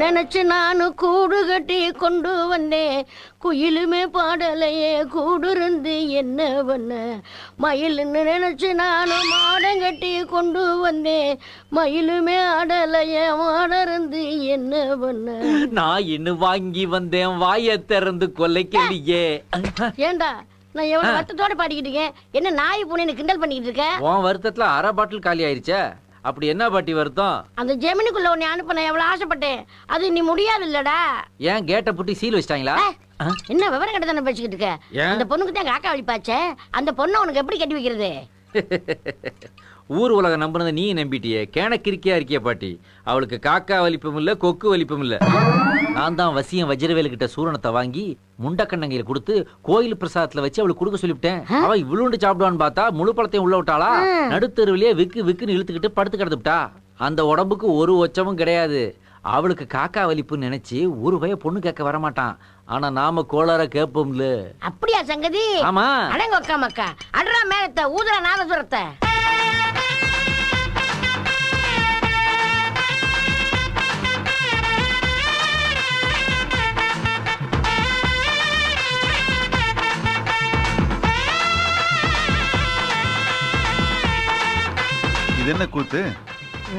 நினைச்சு நானும் கூடு கட்டி கொண்டு வந்தேன் குயிலுமே பாடலையே கூடு இருந்து என்ன பண்ண மயிலுன்னு நினைச்சு நானும் மாடம் கட்டி கொண்டு வந்தேன் மயிலுமே ஆடலையே மாடம் இருந்து என்ன பண்ண நான் இன்னும் வாங்கி வந்தேன் வாயை திறந்து கொல்லைக்கலையே ஏண்டா நான் எவ்வளவு வருத்தத்தோட பாடிக்கிட்டு இருக்கேன்? என்ன நாய் பூனை கிண்டல் பண்ணிக்கிட்டு இருக்க? உன் வருத்தத்துல அரை பாட்டில் காலி ஆயிருச்சே. அப்படி என்ன பாட்டி வருத்தம்? அந்த ஜெமினிக்குள்ள உன்னை அனுப்ப நான் எவ்வளவு ஆசைப்பட்டேன். அது நீ முடியாது இல்லடா ஏன் கேட்டை புட்டி சீல் வச்சிட்டாங்களா? என்ன விவரம் கிட்ட தானே பேசிக்கிட்டு இருக்க? அந்த பொண்ணுக்கு தான் காக்கா வலிப்பாச்சே அந்த பொண்ணை உனக்கு எப்படி கட்டி வைக்கிறது? ஊர் உலகம் நம்புனதை நீ நம்பிட்டியே. கேணக்கிரிக்கையா இருக்கிய பாட்டி. அவளுக்கு காக்கா வலிப்பும் இல்ல கொக்கு வலிப்பும் இல்ல நான் தான் வசியம் வஜ்ரவேலு கிட்ட சூரணத்தை வாங்கி முண்டக்கண்ணங்கையில கொடுத்து கோயில் பிரசாதத்துல வச்சு அவளுக்கு கொடுக்க சொல்லிவிட்டேன். அவ இவ்வளோண்டு சாப்பிடுவான்னு பார்த்தா முழு பழத்தையும் உள்ள விட்டாளா? நடுத்தெருவிலேயே விக்கு விக்குன்னு இழுத்துக்கிட்டு படுத்து கிடந்துட்டா அந்த உடம்புக்கு ஒரு ஒச்சமும் கிடையாது. அவளுக்கு காக்கா வலிப்புன்னு நினைச்சு ஒரு பய பொண்ணு கேட்க வரமாட்டான். ஆனா நாம கோளார கேட்போம்ல. அப்படியா சங்கதி? ஆமா. அடங்க அக்கா மக்கா. அடரா மேலத்தை ஊதுற நாதசுரத்தை இது என்ன கூத்து?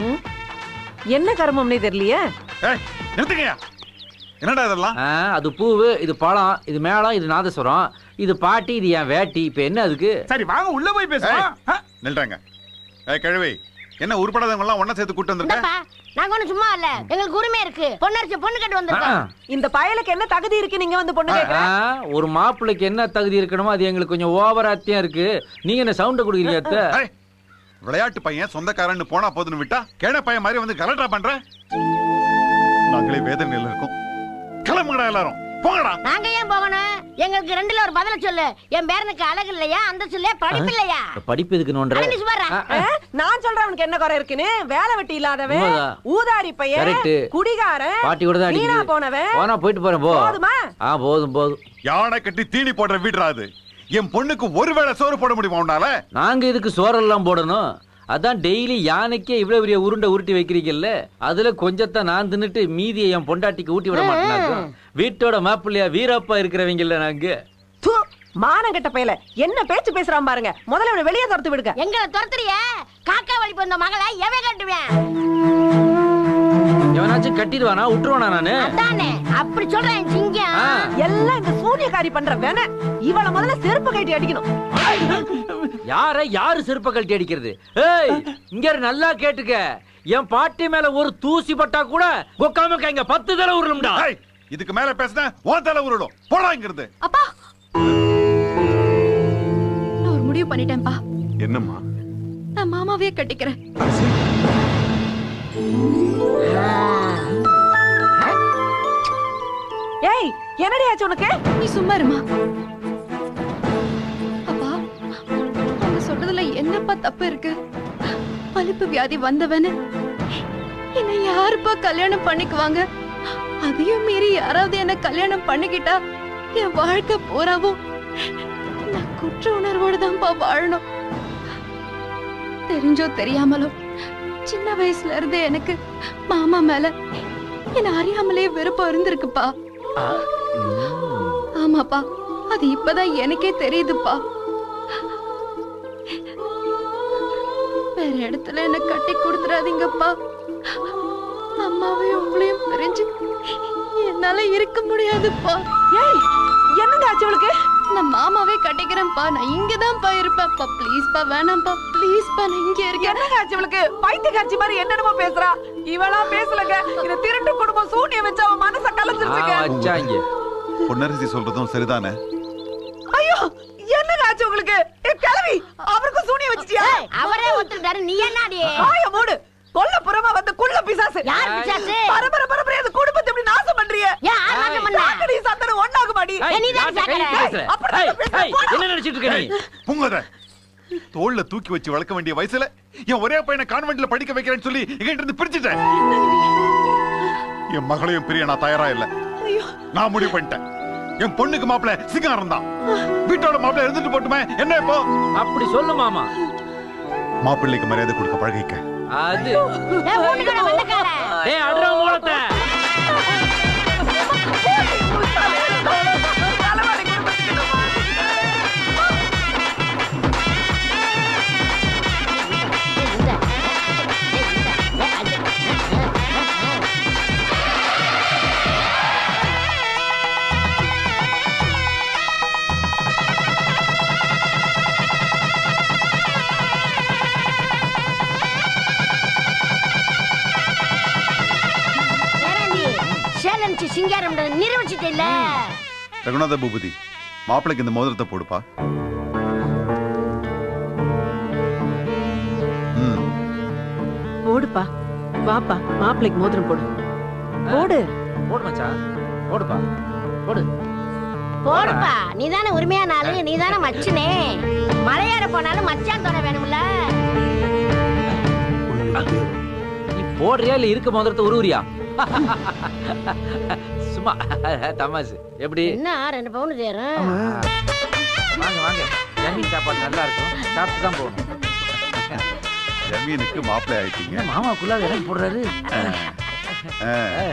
ம்? என்ன கர்மம்னே தெரியலையே. ஏய் என்னடா இதெல்லாம்? ஆ, அது பூவு இது பழம் இது மேளம் இது நாதஸ்வரம் இது பாட்டி இது என் வேட்டி இப்ப என்ன அதுக்கு? சரி வாங்க உள்ள போய் பேசுவோம். ஆ, நில்றாங்க. ஏய் கிழவி. என்ன உருப்படாதவங்க எல்லாம் ஒண்ணா சேர்த்து கூட்டு வந்திருக்க? நாங்க ஒண்ணும் சும்மா இல்ல. எங்களுக்கு உரிமை இருக்கு. பொண்ணரிச்சு பொண்ணு கட்டு ஆ, வந்திருக்கோம் இந்த பயலுக்கு என்ன தகுதி இருக்கு நீங்க வந்து பொண்ணு கேக்குற? ஆ, ஒரு மாப்பிள்ளைக்கு என்ன தகுதி இருக்கணுமோ அது எங்களுக்கு கொஞ்சம் ஓவராத்தியம் இருக்கு. நீங்க என்ன சவுண்ட கொடுக்குறீங்க அத்தை? ஏய், விளையாட்டு பையன் சொந்தக்காரன்னு போனா போதுன்னு விட்டா கேன பையன் மாதிரி வந்து கலட்டா பண்ற? நாங்களே வேதனையில இருக்கோம். கிளம்புங்கடா எல்லாரும். போங்கடா. நாங்க ஏன் போகணும்? எங்களுக்கு ரெண்டுல ஒரு பதில சொல்லு. என் பேரனுக்கு அழகு இல்லையா? அந்த சொல்ல படிப்பு இல்லையா? படிப்பு எதுக்கு நோன்ற அட நீ சும்மா இரு. ஆ? நான் சொல்றேன் அவனுக்கு என்ன குறை இருக்குன்னு. வேலை வெட்டி இல்லாதவன். ஊதாரி பையன். குடிகாரன் பாட்டி கூட தான் அடிக்குது. போனவன். போனா போயிட்டு போறேன் போ. போதுமா? ஆ போதும் போதும். யானை கட்டி தீனி போடுற வீடுறா அது. என் பொண்ணுக்கு ஒருவேளை சோறு போட முடியுமா உன்னால? நாங்க இதுக்கு சோறெல்லாம் போடணும்? அதான் டெய்லி யானைக்கே இவ்வளவு பெரிய உருண்டை உருட்டி வைக்கிறீங்கல்ல அதுல கொஞ்சத்தை நான் தின்னுட்டு மீதியை என் பொண்டாட்டிக்கு ஊட்டி விட மாட்டேனாக்கும் வீட்டோட மாப்பிள்ளையா வீரப்பா இருக்கிறவங்கல்ல நாங்க? தூ, மானம் கெட்ட பயல. என்ன பேச்சு பேசுறான் பாருங்க. முதல்ல இவனை வெளியே துரத்து விடுங்க. எங்களை துரத்துறிய? காக்கா வலிப்பு வந்த மகளை எவன் கட்டுவேன் எவனாச்சும் கட்டிடுவானா? விட்டுருவானா நானு? அதானே. அப்படி சொல்றேன் சிங்கம். ஆ. எல்லாம் இந்த சூனியக்காரி பண்ற வேண இவள முதல்ல செருப்பு கட்டி அடிக்கணும். யார யாரு செருப்ப கழட்டி அடிக்கிறது? ஏய் இங்க இரு, நல்லா கேட்டுக்க. என் பாட்டி மேல ஒரு தூசி பட்டா கூட கொக்காம இங்க பத்து தடவை உருளும்டா. ஏய், இதுக்கு மேல பேசினா உன் தலை உருடும் போடா இங்கிருந்து. அப்பா. நான் ஒரு முடிவு பண்ணிட்டேன்ப்பா. என்னம்மா? நான் மாமாவே கட்டிக்கிறேன். என்னடி ஆச்சு உனக்கு? நீ சும்மா இருமா. அப்பா அவங்க சொல்றதுல என்னப்பா தப்பு இருக்கு? பழுப்பு வியாதி வந்தவன்னு என்ன யாருப்பா கல்யாணம் பண்ணிக்குவாங்க? அதையும் மீறி யாராவது என்ன கல்யாணம் பண்ணிக்கிட்டா என் வாழ்க்கை பூராவும் நான் குற்ற உணர்வோடு தான்ப்பா வாழணும். தெரிஞ்சோ தெரியாமலோ சின்ன வயசுல இருந்து எனக்கு மாமா மேல என்ன அறியாமலே விருப்பம் இருந்திருக்குப்பா. ஆமாப்பா அது இப்பதான் எனக்கே தெரியுதுப்பா. வேற இடத்துல என்ன கட்டி கொடுத்துறாதீங்கப்பா. அம்மாவையும் உங்களையும் பிரிஞ்சு என்னால இருக்க முடியாதுப்பா. ஏய் என்னங்க ஆச்சு உனக்கு நான் மாமாவே கட்டிக்கிறேன்ப்பா. நான் இங்கதான்ப்பா இருப்பேன்ப்பா. ப்ளீஸ்ப்பா வேணாம்ப்பா. ப்ளீஸ்ப்பா நான் இங்க இருக்கேன். என்னங்க ஆச்சு இவளுக்கு? பைத்தியக்காரச்சி மாதிரி என்னென்னமோ பேசுறா. இவளா பேசலங்க. இந்த திருட்டு குடும்பம் சூனியம் வச்சு அவன் மனச கலந்துருச்சுங்க வச்சாங்க பொன்னரசி சொல்றதும் சரிதானே? ஐயோ என்னங்க ஆச்சு உங்களுக்கு? ஏ, கிழவி அவருக்கு சூனியம் வச்சிட்டியா? அவரே ஒத்துக்கிட்டாரு. நீ என்னடி ஆய மூடு. கொல்ல புறமா வந்து குள்ள பிசாசு. யார் பிசாசு? பரபர பரபர இந்த குடும்பத்தை இப்படி நாசம் பண்றீங்க ஏன் ஆர் நாசம் பண்ண? சாக்கடை சந்தனம் ஒண்ணாக மாடி ஏய், நீ தான் யார்கிட்ட கை சாக்கடை. பேசுற? அப்படிதான் ஏய், பேசுற, ஏய், போடா. என்ன நினைச்சிட்டு இருக்க நீ? புங்கத. தோல்ல தூக்கி வச்சு வளர்க்க வேண்டிய வயசுல என் ஒரே பையனை கான்வென்ட்ல படிக்க வைக்கிறேன்னு சொல்லி எங்கிட்ட இருந்து பிரிச்சுட்டேன். என் மகளையும் பிரிய நான் தயாரா இல்ல. நான் முடிவு பண்ணிட்டேன். என் பொண்ணுக்கு மாப்பிள்ள சிங்காரம் தான். வீட்டோட மாப்பிள்ள இருந்துட்டு போட்டுமே. என்ன இப்போ? அப்படி சொல்லு மாமா. மாப்பிள்ளைக்கு மரியாதை கொடுக்க பழகிக்க. அது. டேய் அடுற மூலத்தை சேலஞ்சு சிங்காரம் நிரூபிச்சிட்டேல்ல? ரகுநாத பூபதி மாப்பிளைக்கு இந்த மோதிரத்தை போடுப்பா. போடுப்பா. வாப்பா மாப்பிளைக்கு மோதிரம் போடு. போடு. போடு மச்சான் போடுப்பா. போடு. போடுப்பா. நீதானே உரிமையான ஆளு நீதானே மச்சுனே. மலையாட போனாலும் மச்சான் துணை வேணும்ல. நீ போடுறியா இல்ல இருக்க மோதிரத்தை உருவுறியா? சும்மா தமாசு எப்படி? என்ன ரெண்டு பவுன் தேரும் வாங்க வாங்க. ஜமீன் சாப்பாடு நல்லா இருக்கும். சாப்பிட்டு தான் போகணும். ஜமீனுக்கு மாப்பிள்ளை ஆயிட்டீங்க. மாமாக்குள்ள இடம் போடுறாரு?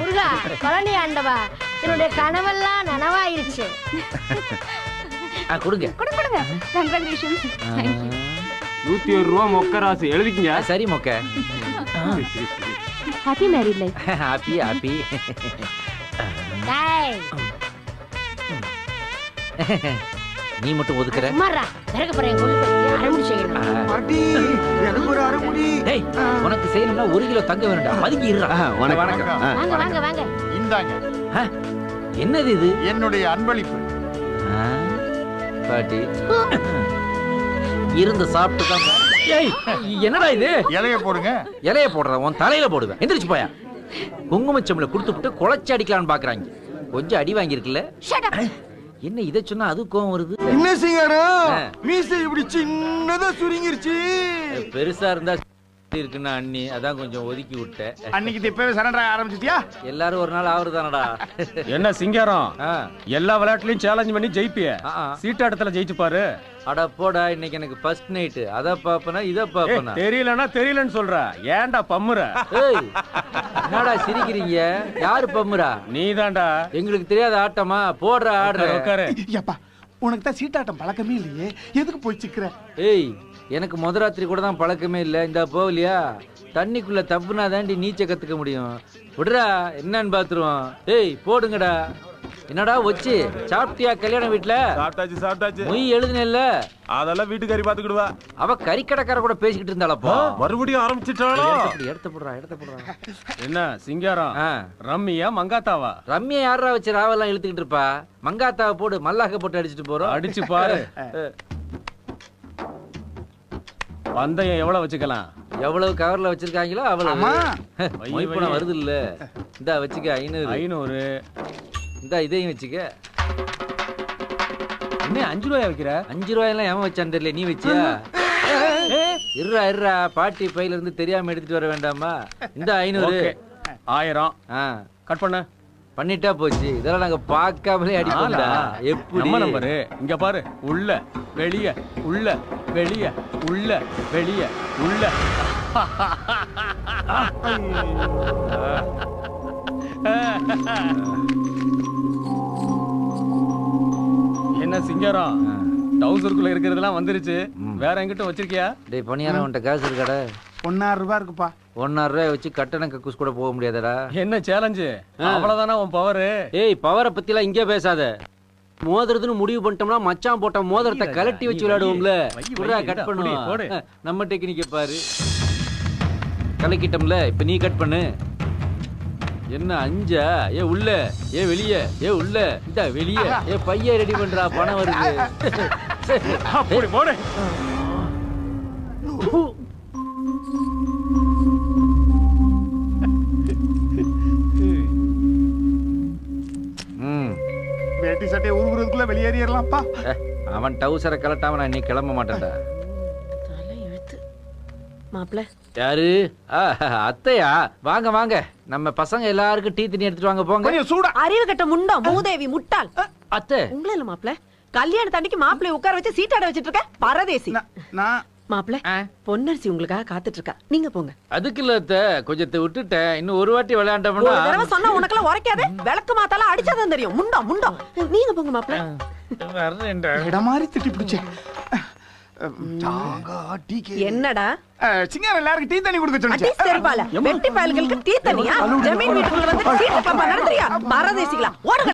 முருகா பழனி ஆண்டவா என்னுடைய கனவெல்லாம் நனவாயிருச்சு. ஆ, கொடுங்க. கொடுங்க கொடுங்க. கங்க்ராச்சுலேஷன்ஸ் நூத்தி ஒரு ரூபா மொக்க ராசு. எழுதிக்கங்க. சரி மொக்க. Happy married life happy happy டேய் நீ மட்டும் ஒதுக்குற? சும்மாறா விறகு போய் அரைமுடி செய்யணும். பாட்டி எனக்கு ஒரு அரைமுடி. டேய் உனக்கு செய்யணும்னா ஒரு கிலோ தங்க வேணும்டா. பதுக்கி இருடா. வணக்கம். வாங்க வாங்க வாங்க. இந்தாங்க. என்னது இது? என்னுடைய அன்பளிப்பு. பாட்டி. இருந்து சாப்பிட்டு தான் ஏய் என்னடா இது? இலைய போடுங்க. இலைய போடுற உன் தலையில போடுவேன். எந்திரிச்சு போயா. குங்குமச்சம்ல கொடுத்துட்டு குழச்சி அடிக்கலாம்னு பாக்குறாங்க. கொஞ்சம் அடி வாங்கியிருக்குல்ல. என்ன இதை சொன்னா அது கோவம் வருது? என்ன சிங்காரம். மீசை இப்படி சின்னதா சுருங்கிருச்சு. பெருசா இருந்தா இருக்குன்னா அண்ணி. அதான் கொஞ்சம் ஒதுக்கி விட்டேன். அன்னைக்கு இப்பவே சரண்டர் ஆரம்பிச்சிட்டியா? எல்லாரும் ஒரு நாள் ஆவறதானடா என்ன சிங்காரம்? எல்லா விளையாட்டுலயும் சேலஞ்ச் பண்ணி ஜெயிப்பிய. சீட்டாட்டத்துல ஜெயிச்சு பாரு. அட போடா இன்னைக்கு எனக்கு ஃபர்ஸ்ட் நைட்டு அத பாப்பனா இத பாப்பனா தெரியலன்னா தெரியலன்னு சொல்ற. ஏன்டா பம்முற? ஏய் என்னடா சிரிக்கிறீங்க? யாரு பம்முறா? நீதான்டா. எங்களுக்கு தெரியாத ஆட்டமா? போடுற ஆடுற. உட்காரு உனக்கு தான் சீட்டாட்டம் பழக்கமே இல்லையே. எதுக்கு போய் சிக்கிற? ஏய் எனக்கு முத ராத்திரி கூட தான் பழக்கமே இல்ல. இந்த போகலையா தண்ணிக்குள்ள தப்புனா தாண்டி நீச்ச கத்துக்க முடியும். விடுறா என்னன்னு பாத்துருவோம். ஏய் போடுங்கடா. என்னடா வச்சு சாப்பிட்டியா கல்யாண வீட்ல? சாப்பிட்டாச்சு சாப்பிட்டாச்சு. மொய் எழுதுனேல்ல? அதெல்லாம் வீட்டுக்காரி பாத்துக்கிடுவா. அவ கறிக்கடைக்கார கூட பேசிக்கிட்டு இருந்தாளப்பா. மறுபடியும் ஆரம்பிச்சிட்டாளோ? எடுத்து போடுறா எடுத்து போடுறா. என்ன சிங்காரம்? ரம்மியா மங்காத்தாவா? ரம்யா யாரா வச்சு ராவெல்லாம் இழுத்துக்கிட்டு இருப்பா? மங்காத்தாவை போடு மல்லாக்க போட்டு அடிச்சிட்டு போறோம். அடிச்சு பாரு. பந்தயம் எவ்வளவு வச்சுக்கலாம்? எவ்வளவு கவர்ல வச்சிருக்காங்களோ அவ்வளவு. ஆமா. வை, மொய் வை. பணம் வருது இல்ல இந்தா வச்சுக்க ஐநூறு. ஐநூறு. இந்தா இதையும் வச்சுக்க. என்ன அஞ்சு ரூபாய் வைக்கிற? அஞ்சு ரூபாயெல்லாம் ஏன் வச்சான் தெரியல நீ வச்சியா? இருறா இருறா பாட்டி பையில இருந்து தெரியாம எடுத்துட்டு வர வேண்டாமா? இந்த ஐநூறு. ஆயிரம். ஆ. கட் பண்ண. பண்ணிட்டா போச்சு. இதெல்லாம் நாங்க பார்க்காமலே அடிப்போம்டா? எப்படி? நம்ம நம்பரு. இங்க பாரு. உள்ள வெளிய உள்ள வெளிய உள்ள வெளிய உள்ள. என்ன சிங்காரம்? டவுசருக்குள்ள இருக்கிறதெல்லாம் வந்துருச்சு. வேற எங்கிட்ட வச்சிருக்கியா? டேய் பணியாரம் உன்ட்ட காசு இருக்காடா. ஒன்னாயிரம் ரூபாய் இருக்குப்பா. ஒன்னாயிரம் ரூபாய் வச்சு கட்டண கக்கூஸ் கூட போக முடியாதடா. என்ன சேலஞ்சு அவ்வளவுதானா உன் பவரு ஏய் பவரை பத்திலாம் இங்கே பேசாத. மோதிரத்துன்னு முடிவு பண்ணிட்டோம்னா மச்சான் போட்ட மோதிரத்தை கலட்டி வச்சு விளையாடுவோம்ல. கட். பண்ணுவோம் நம்ம டெக்னிக்க பாரு. கலக்கிட்டோம்ல இப்ப நீ கட் பண்ணு. என்ன அஞ்சா? ஏ உள்ள. ஏ வெளிய. ஏ உள்ள. இந்த வெளிய. ஏ பைய ரெடி பண்றா பணம் வருது. உருகுறதுக்குள்ள வெளியேறிடலாம்ப்பா. அவன் டவுசரை கலட்டாம நான் நீ கிளம்ப மாட்டேன்டா. தலை எழுத்து மாப்பிள யாரு அத்தையா? வாங்க வாங்க. நம்ம பசங்க எல்லாருக்கும் டீ தண்ணி எடுத்துட்டு வாங்க போங்க. சூடா. அறிவு கட்ட முண்டம் மூதேவி முட்டாள். அத்தை. உங்களே இல்ல மாப்பிள கல்யாண தண்ணிக்கு மாப்பிளை உட்கார வச்சு சீட்டாட வச்சிட்டு இருக்க? பரதேசி. நான்- பொன்னரசி உங்களுக்காக காத்துட்டு இருக்கா நீங்க போங்க. அதுக்கு இல்ல அத்தை கொஞ்சத்தை விட்டுட்டேன். இன்னும் ஒரு வாட்டி ஒரு விளையாண்டோம்னா தடவை சொன்னா உனக்கெல்லாம் உரைக்காத. விளக்கு மாத்தால அடிச்சாதான் தெரியும். நீங்க போங்க மாப்பிள. வர்றேன்டா. இடம் மாதிரி திட்டி பிடிச்சேன். சாங்கா, என்னடா? சிங்காரம் எல்லாருக்கும் டீ தண்ணி கொடுக்க வெட்டி பயல்களுக்கு டீ தண்ணியா? ஜமீன் வீட்டுக்குள்ள வந்து சீட்டு பாப்பா நடத்துறியா? பரதேசிகளா? ஓடுங்க.